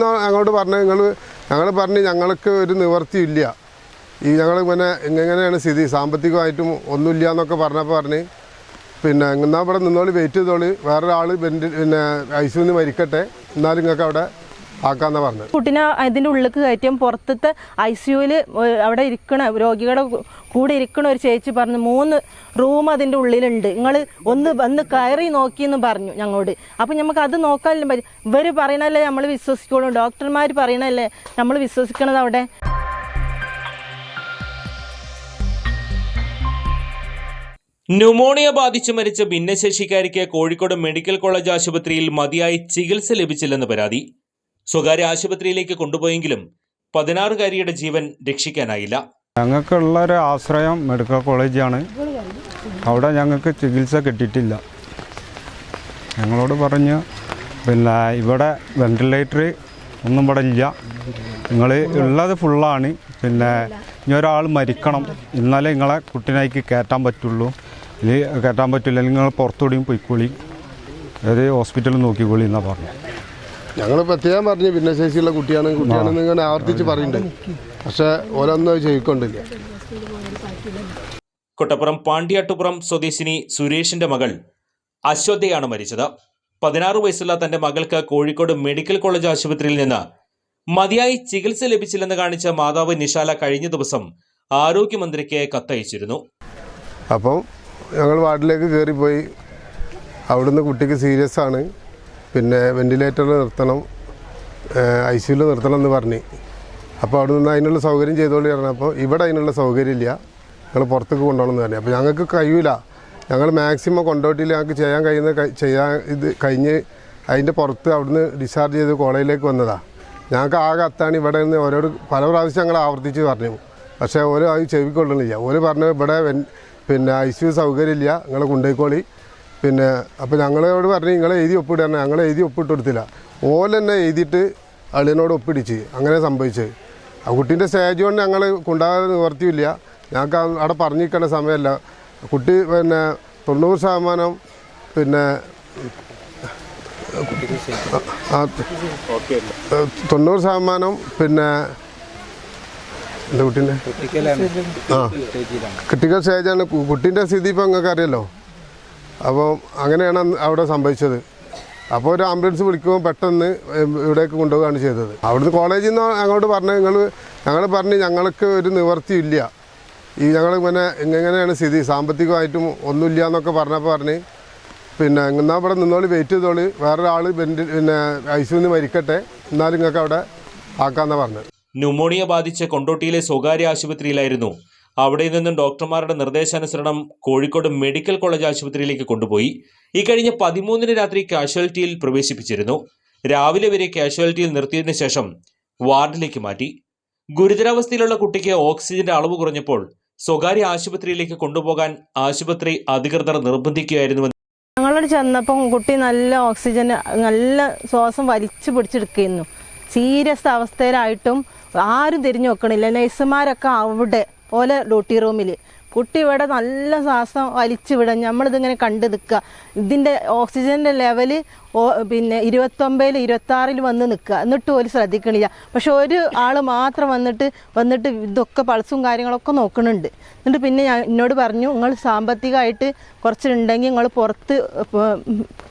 ഞങ്ങളോട് പറഞ്ഞു നിങ്ങൾ ഞങ്ങൾ പറഞ്ഞ് ഞങ്ങൾക്ക് ഒരു നിവർത്തിയില്ല ഈ ഞങ്ങൾ ഇങ്ങനെ ഇങ്ങനെയാണ് സ്ഥിതി. സാമ്പത്തികമായിട്ടും ഒന്നുമില്ല എന്നൊക്കെ പറഞ്ഞപ്പോൾ പറഞ്ഞ് പിന്നെ എന്നാൽ ഇവിടെ നിന്നോളി വെയിറ്റ് ചെയ്തോളി. വേറൊരാൾ ബെൻഡ് പിന്നെ ഐസിന്ന് മരിക്കട്ടെ. എന്നാലും നിങ്ങൾക്ക് അവിടെ ആക്കാന്നാ പറഞ്ഞത്. കുട്ടിനെ അതിന്റെ ഉള്ളിലേക്ക് കയറ്റിയും പുറത്തത്തെ ഐ സിയുയിൽ അവിടെ ഇരിക്കണ രോഗികളുടെ കൂടെ ഇരിക്കണ ഒരു ചേച്ചി പറഞ്ഞു മൂന്ന് റൂം അതിന്റെ ഉള്ളിലുണ്ട്. നിങ്ങൾ ഒന്ന് വന്ന് കയറി നോക്കിയെന്ന് പറഞ്ഞു ഞങ്ങളോട്. അപ്പം നമുക്ക് അത് നോക്കാനും പറ്റും ഇവർ പറയണല്ലേ നമ്മൾ വിശ്വസിക്കുള്ളൂ. ഡോക്ടർമാർ പറയണല്ലേ നമ്മൾ വിശ്വസിക്കണത് അവിടെ? ന്യൂമോണിയ ബാധിച്ച് മരിച്ച ഭിന്നശേഷിക്കാരിക്ക് കോഴിക്കോട് മെഡിക്കൽ കോളേജ് ആശുപത്രിയിൽ മതിയായി ചികിത്സ ലഭിച്ചില്ലെന്ന് പരാതി. സ്വകാര്യ ആശുപത്രിയിലേക്ക് കൊണ്ടുപോയെങ്കിലും പതിനാറുകാരിയുടെ ജീവൻ രക്ഷിക്കാനായില്ല. ഞങ്ങൾക്കുള്ള ഒരു ആശ്രയം മെഡിക്കൽ കോളേജാണ്. അവിടെ ഞങ്ങൾക്ക് ചികിത്സ കിട്ടിയിട്ടില്ല. ഞങ്ങളോട് പറഞ്ഞു പിന്നെ ഇവിടെ വെന്റിലേറ്റർ ഒന്നും ഇവിടെ ഇല്ല. നിങ്ങൾ ഉള്ളത് ഫുള്ളാണ്. പിന്നെ ഇനി ഒരാൾ മരിക്കണം. എന്നാലേ നിങ്ങളെ കുട്ടീനേക്ക് കയറ്റാൻ പറ്റുള്ളൂ. ഇനി കയറ്റാൻ പറ്റില്ല. നിങ്ങൾ പുറത്തുകൂടിയും പോയിക്കോളി. ഏത് ഹോസ്പിറ്റലിൽ നോക്കിക്കോളി എന്നാണ് പറഞ്ഞത്. ഞങ്ങൾ പ്രത്യേകം പറഞ്ഞു ഭിന്നശേഷിയുള്ള കുട്ടിയാണ്. കുട്ടിയാണെന്ന് ഇങ്ങനെ ആവർത്തിച്ച് പറയുന്നുണ്ട് പക്ഷെ ഓരോന്നും അത് ചെയ്യിക്കൊണ്ടില്ല. കൊട്ടപ്പുറം പാണ്ടിയാട്ടുപുറം സ്വദേശിനി സുരേഷിന്റെ മകൾ അശ്വതയാണ് മരിച്ചത്. പതിനാറ് വയസ്സുള്ള തന്റെ മകൾക്ക് കോഴിക്കോട് മെഡിക്കൽ കോളേജ് ആശുപത്രിയിൽ നിന്ന് മതിയായി ചികിത്സ ലഭിച്ചില്ലെന്ന് കാണിച്ച മാതാവ് നിഷാല കഴിഞ്ഞ ദിവസം ആരോഗ്യമന്ത്രിക്ക് കത്തയച്ചിരുന്നു. അപ്പം ഞങ്ങൾ വാർഡിലേക്ക് കയറിപ്പോയി അവിടുന്ന് കുട്ടിക്ക് സീരിയസ് ആണ്. പിന്നെ വെന്റിലേറ്ററിൽ നിർത്തണം ഐ സിയുയിൽ നിർത്തണം എന്ന് പറഞ്ഞ്. അപ്പോൾ അവിടെ നിന്ന് അതിനുള്ള സൗകര്യം ചെയ്തോളി പറഞ്ഞപ്പോൾ ഇവിടെ അതിനുള്ള സൗകര്യം ഇല്ല. ഞങ്ങൾ പുറത്തേക്ക് കൊണ്ടുപോകണം എന്ന് പറഞ്ഞു. അപ്പോൾ ഞങ്ങൾക്ക് കഴിയില്ല ഞങ്ങൾ മാക്സിമം കൊണ്ടോട്ടിയിൽ ഞങ്ങൾക്ക് ചെയ്യാൻ കഴിയുന്ന കഴി- ചെയ്യാൻ ഇത് കഴിഞ്ഞ് അതിന്റെ പുറത്ത് അവിടുന്ന് ഡിസ്ചാർജ് ചെയ്ത് കോളേജിലേക്ക് വന്നതാണ് ഞങ്ങൾക്ക് ആകെ അത്താണ് ഇവിടെ നിന്ന് ഓരോട് പല പ്രാവശ്യം ഞങ്ങൾ ആവർത്തിച്ച് പറഞ്ഞു. പക്ഷേ ഓരോ അത് ചെവിക്കൊള്ളണില്ല ഓരോ പറഞ്ഞു ഇവിടെ പിന്നെ ഐ സി യു സൗകര്യമില്ല നിങ്ങൾ കൊണ്ടുപോയിക്കോളി. പിന്നെ അപ്പോൾ ഞങ്ങളോട് പറഞ്ഞ് നിങ്ങൾ എഴുതി ഒപ്പിടണം ഞങ്ങൾ എഴുതി ഒപ്പിട്ട് കൊടുത്തില്ല ഓല തന്നെ എഴുതിയിട്ട് അളിയനോട് ഒപ്പിടിച്ച് അങ്ങനെ സംഭവിച്ചത് ആ കുട്ടീന്റെ സ്റ്റേജ് കൊണ്ട് ഞങ്ങൾ കൊണ്ടാകാതെ നിവർത്തിയില്ല. ഞങ്ങൾക്ക് അവിടെ പറഞ്ഞിരിക്കേണ്ട സമയമല്ല. കുട്ടി പിന്നെ തൊണ്ണൂറ് ശതമാനം പിന്നെ തൊണ്ണൂറ് ശതമാനം പിന്നെ എന്റെ കുട്ടീന്റെ ആ ക്രിട്ടിക്കൽ സ്റ്റേജാണ് കുട്ടീന്റെ സ്ഥിതി ഇപ്പോൾ നിങ്ങൾക്ക് അറിയാലോ അപ്പോൾ അങ്ങനെയാണ് അവിടെ സംഭവിച്ചത്. അപ്പോൾ ഒരു ആംബുലൻസ് വിളിക്കുമ്പോൾ പെട്ടെന്ന് ഇവിടേക്ക് കൊണ്ടുപോവുകയാണ് ചെയ്തത്. അവിടുന്ന് കോളേജിൽ നിന്ന് ഞങ്ങളോട് പറഞ്ഞ് ഞങ്ങൾ ഞങ്ങൾ പറഞ്ഞ് ഞങ്ങൾക്ക് ഒരു നിവർത്തിയില്ല ഈ ഞങ്ങൾ ഇങ്ങനെ ഇങ്ങനെയാണ് സ്ഥിതി. സാമ്പത്തികമായിട്ടും ഒന്നുമില്ല എന്നൊക്കെ പറഞ്ഞപ്പോൾ പറഞ്ഞ് പിന്നെ എന്നാൽ ഇവിടെ നിന്നോളി വെയിറ്റ് ചെയ്തോളി. വേറൊരാൾ ബെൻഡ് പിന്നെ ഐസിന്ന് മരിക്കട്ടെ. എന്നാലും നിങ്ങൾക്ക് അവിടെ ആക്കാമെന്നാണ് പറഞ്ഞത്. ന്യൂമോണിയ ബാധിച്ച കൊണ്ടോട്ടിയിലെ സ്വകാര്യ ആശുപത്രിയിലായിരുന്നു അവിടെ നിന്നും ഡോക്ടർമാരുടെ നിർദ്ദേശാനുസരണം കോഴിക്കോട് മെഡിക്കൽ കോളേജ് ആശുപത്രിയിലേക്ക് കൊണ്ടുപോയി. ഇക്കഴിഞ്ഞ കഴിഞ്ഞ പതിമൂന്നിന് രാത്രി കാഷ്വാലിറ്റിയിൽ പ്രവേശിപ്പിച്ചിരുന്നു. രാവിലെ വരെ കാഷ്വാലിറ്റിയിൽ നിർത്തിയതിനു ശേഷം വാർഡിലേക്ക് മാറ്റി. ഗുരുതരാവസ്ഥയിലുള്ള കുട്ടിക്ക് ഓക്സിജന്റെ അളവ് കുറഞ്ഞപ്പോൾ സ്വകാര്യ ആശുപത്രിയിലേക്ക് കൊണ്ടുപോകാൻ ആശുപത്രി അധികൃതർ നിർബന്ധിക്കുകയായിരുന്നു ഞങ്ങളോട് ചെന്നപ്പം കുട്ടി നല്ല ഓക്സിജൻ നല്ല ശ്വാസം വലിച്ചു പിടിച്ചെടുക്കുന്നു സീരിയസ് അവസ്ഥയിലായിട്ടും ആരും തിരിഞ്ഞു നോക്കണില്ല. നഴ്സുമാരൊക്കെ അവിടെ ഓലെ ഡ്യൂട്ടി റൂമിൽ കുട്ടി ഇവിടെ നല്ല ശ്വാസം വലിച്ചു വിടാം. നമ്മളിതിങ്ങനെ കണ്ടു നിൽക്കുക. ഇതിന്റെ ഓക്സിജന്റെ ലെവൽ പിന്നെ ഇരുപത്തൊമ്പതിൽ ഇരുപത്താറിൽ വന്ന് നിൽക്കുക. എന്നിട്ട് ഒരു ശ്രദ്ധിക്കണില്ല. പക്ഷെ ഒരു ആൾ മാത്രം വന്നിട്ട് വന്നിട്ട് ഇതൊക്കെ പൾസും കാര്യങ്ങളൊക്കെ നോക്കുന്നുണ്ട് എന്നിട്ട് പിന്നെ ഞാൻ എന്നോട് പറഞ്ഞു നിങ്ങൾ സാമ്പത്തികമായിട്ട് കുറച്ചുണ്ടെങ്കിൽ നിങ്ങൾ പുറത്ത്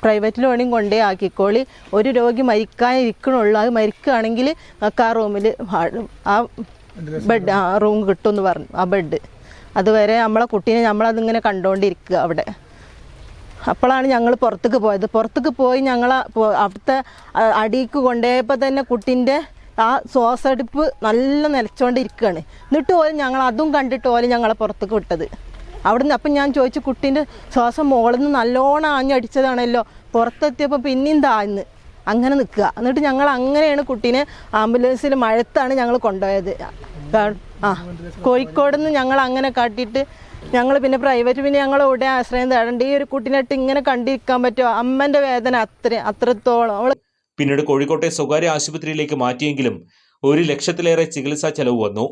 പ്രൈവറ്റിൽ വേണമെങ്കിൽ കൊണ്ടേ ആക്കിക്കോളി. ഒരു രോഗി മരിക്കാനിരിക്കണുള്ളൂ. അത് മരിക്കുകയാണെങ്കിൽ നിങ്ങൾക്ക് ആ റൂമിൽ ആ ബെഡ് ആ റൂം കിട്ടുമെന്ന് പറഞ്ഞു ആ ബെഡ്. അതുവരെ നമ്മളെ കുട്ടീനെ നമ്മളതിങ്ങനെ കണ്ടുകൊണ്ടിരിക്കുക അവിടെ. അപ്പോഴാണ് ഞങ്ങൾ പുറത്തേക്ക് പോയത്. പുറത്തേക്ക് പോയി ഞങ്ങൾ അവിടുത്തെ അടിക്ക് കൊണ്ടുപോയപ്പോൾ തന്നെ കുട്ടീന്റെ ആ ശ്വാസെടുപ്പ് നല്ല നിലച്ചുകൊണ്ടിരിക്കുകയാണ് എന്നിട്ട് പോലും ഞങ്ങൾ അതും കണ്ടിട്ട് പോലും ഞങ്ങളെ പുറത്തേക്ക് വിട്ടത്. അവിടുന്ന് അപ്പം ഞാൻ ചോദിച്ചു കുട്ടീന്റെ ശ്വാസം മുകളിൽ നിന്ന് നല്ലോണം ആഞ്ഞടിച്ചതാണല്ലോ. പുറത്തെത്തിയപ്പോൾ പിന്നെയും താഴ്ന്ന് അങ്ങനെ നിൽക്കുക. എന്നിട്ട് ഞങ്ങൾ അങ്ങനെയാണ് കുട്ടീനെ ആംബുലൻസിൽ മഴത്താണ് ഞങ്ങൾ കൊണ്ടുപോയത്. ആ കോഴിക്കോട് നിന്ന് ഞങ്ങൾ അങ്ങനെ കാട്ടിയിട്ട് ഞങ്ങൾ പിന്നെ പ്രൈവറ്റ് പിന്നെ ഞങ്ങൾ ഇവിടെ ആശ്രയം തേടേണ്ട? ഈ ഒരു കുട്ടീനായിട്ട് ഇങ്ങനെ കണ്ടിരിക്കാൻ പറ്റുമോ? അമ്മന്റെ വേദന അത്ര അത്രത്തോളം. അവൾ പിന്നീട് കോഴിക്കോട്ടെ സ്വകാര്യ ആശുപത്രിയിലേക്ക് മാറ്റിയെങ്കിലും ഒരു ലക്ഷത്തിലേറെ ചികിത്സാ ചെലവ് വന്നു.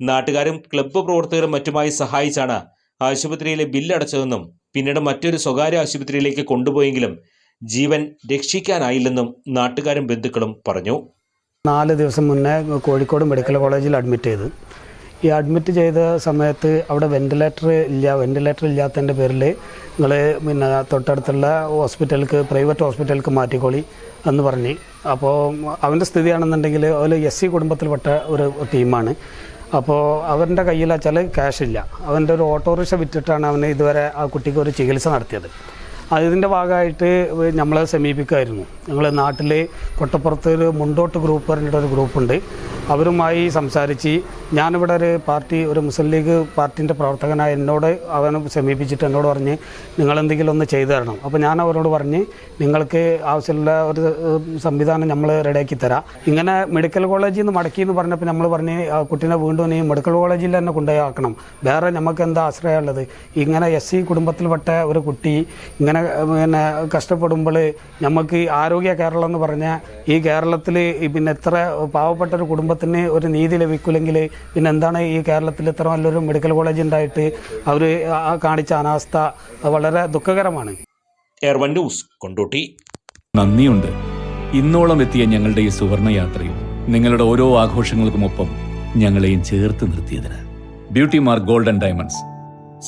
നാട്ടുകാരും ക്ലബ്ബ് പ്രവർത്തകരും മറ്റുമായി സഹായിച്ചാണ് ആശുപത്രിയിലെ ബില്ലടച്ചതെന്നും പിന്നീട് മറ്റൊരു സ്വകാര്യ ആശുപത്രിയിലേക്ക് കൊണ്ടുപോയെങ്കിലും ജീവൻ രക്ഷിക്കാനായില്ലെന്നും നാട്ടുകാരും ബന്ധുക്കളും പറഞ്ഞു. നാല് ദിവസം മുന്നേ കോഴിക്കോട് മെഡിക്കൽ കോളേജിൽ അഡ്മിറ്റ് ചെയ്ത്. ഈ അഡ്മിറ്റ് ചെയ്ത സമയത്ത് അവിടെ വെന്റിലേറ്റർ ഇല്ല വെന്റിലേറ്റർ ഇല്ലാത്തതിന്റെ പേരിൽ നിങ്ങൾ പിന്നെ തൊട്ടടുത്തുള്ള ഹോസ്പിറ്റലിലേക്ക് പ്രൈവറ്റ് ഹോസ്പിറ്റലിലേക്ക് മാറ്റിക്കോളി എന്ന് പറഞ്ഞ്. അപ്പോൾ അവന്റെ സ്ഥിതിയാണെന്നുണ്ടെങ്കിൽ അതിൽ എസ് സി കുടുംബത്തിൽപ്പെട്ട ഒരു ടീമാണ്. അപ്പോൾ അവന്റെ കയ്യിൽ വെച്ചാൽ ക്യാഷ് ഇല്ല. അവന്റെ ഒരു ഓട്ടോറിക്ഷ വിറ്റിട്ടാണ് അവന് ഇതുവരെ ആ കുട്ടിക്ക് ഒരു ചികിത്സ നടത്തിയത്. അതിന്റെ ഭാഗമായിട്ട് നമ്മളെ സമീപിക്കുമായിരുന്നു. ഞങ്ങൾ നാട്ടിൽ കൊട്ടപ്പുറത്ത് ഒരു മുണ്ടോട്ട് ഗ്രൂപ്പ് പറഞ്ഞിട്ടൊരു ഗ്രൂപ്പുണ്ട്. അവരുമായി സംസാരിച്ച് ഞാനിവിടെ ഒരു പാർട്ടി ഒരു മുസ്ലിം ലീഗ് പാർട്ടിന്റെ പ്രവർത്തകനായ എന്നോട് അവനെ സമീപിച്ചിട്ട് എന്നോട് പറഞ്ഞ് നിങ്ങളെന്തെങ്കിലും ഒന്ന് ചെയ്തു തരണം. അപ്പോൾ ഞാൻ അവരോട് പറഞ്ഞ് നിങ്ങൾക്ക് ആവശ്യമുള്ള ഒരു സംവിധാനം നമ്മൾ റെഡിയാക്കി തരാം. ഇങ്ങനെ മെഡിക്കൽ കോളേജിൽ നിന്ന് മടക്കി എന്ന് പറഞ്ഞപ്പോൾ നമ്മൾ പറഞ്ഞ് ആ കുട്ടീനെ വീണ്ടും ഈ മെഡിക്കൽ കോളേജിൽ തന്നെ കൊണ്ടുപോയാക്കണം. വേറെ നമുക്ക് എന്താ ആശ്രയമുള്ളത് ഇങ്ങനെ എസ് സി കുടുംബത്തിൽപ്പെട്ട ഒരു കുട്ടി ഇങ്ങനെ പിന്നെ കഷ്ടപ്പെടുമ്പോൾ നമുക്ക് ആരോഗ്യ കേരളം എന്ന് പറഞ്ഞാൽ ഈ കേരളത്തിൽ പിന്നെ എത്ര പാവപ്പെട്ട ഒരു കുടുംബത്തിന് ഒരു നീതി ലഭിക്കില്ലെങ്കിൽ പിന്നെ എന്താണ് ഈ കേരളത്തിൽ ഇത്ര നല്ലൊരു മെഡിക്കൽ കോളേജ് ഉണ്ടായിട്ട് അവർ കാണിച്ച അനാസ്ഥ വളരെ ദുഃഖകരമാണ്. Air One News Kondotty. നന്ദിയുണ്ട്. ഇന്നോളം എത്തിയ ഞങ്ങളുടെ ഈ സുവർണ യാത്രയിൽ നിങ്ങളുടെ ഓരോ ആഘോഷങ്ങൾക്കുമൊപ്പം ഞങ്ങളെയും ചേർത്ത് നിർത്തിയതിന്. Beauty Mark Golden Diamonds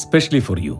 specially for you.